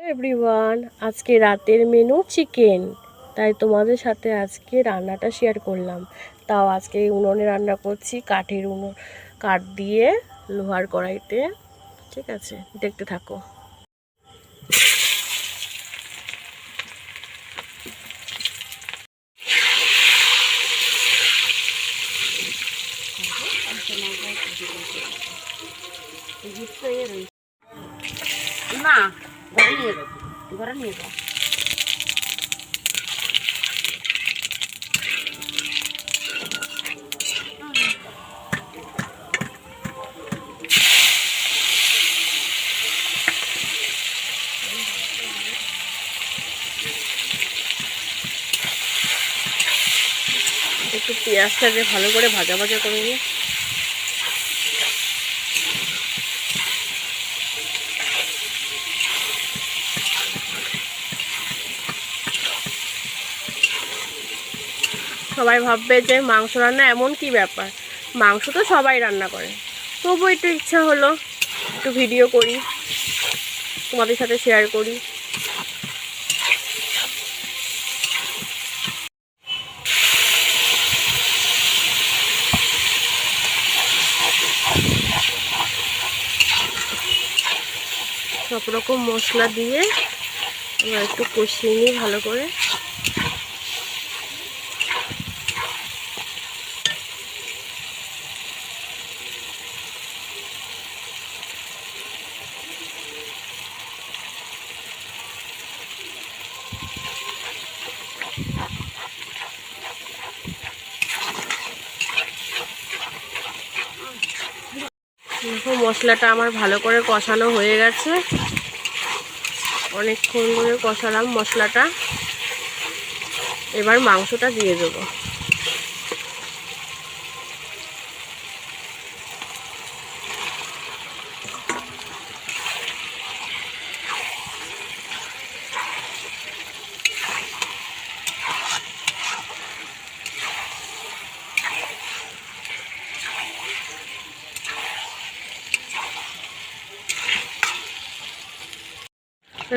Everyone আজকে রাতের menu chicken তাই তোমাদের সাথে আজকে রান্নাটা শেয়ার করলাম। তাও আজকে উনুনে রান্না করছি কাঠের উনুন, কাঠ দিয়ে লোহার কড়াইতে। ঠিক আছে, দেখতে থাকো। না। নিয়ে নিয়ে একটু পেঁয়াজটাকে ভালো করে ভাজা ভাজা করে নিই সবাই ভাববে যে মাংস রান্না এমন কি ব্যাপার? মাংস তো সবাই রান্না করে। তবু একটু ইচ্ছা হলো, একটু ভিডিও করি, তোমাদের সাথে শেয়ার করি। সব রকম মশলা দিয়ে একটু কষিয়ে নিই ভালো করে। দেখো, মশলাটা আমার ভালো করে কষানো হয়ে গেছে। অনেকক্ষণ ধরে কষালাম মশলাটা। এবার মাংসটা দিয়ে দেবো।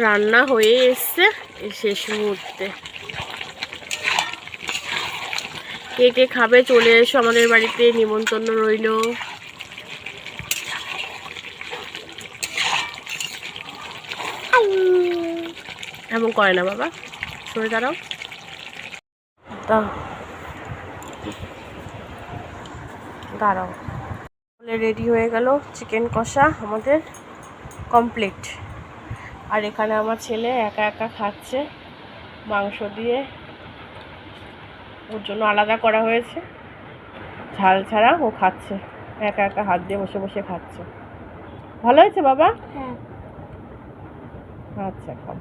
রান্না হয়ে এসছে শেষ মুহূর্তে। কে কে খাবে চলে এসো আমাদের বাড়িতে, নিমন্ত্রণ রইল। এমন করে না বাবা, সরে দাঁড়াও। তা দাঁড়াও। রেডি হয়ে গেল চিকেন কষা আমাদের কমপ্লিট। আর এখানে আমার ছেলে একা একা খাচ্ছে মাংস দিয়ে। ওর জন্য আলাদা করা হয়েছে। ঝাল ছাড়া ও খাচ্ছে। একা একা হাত দিয়ে বসে বসে খাচ্ছে। ভালো হয়েছে বাবা? হ্যাঁ। আচ্ছা খাও।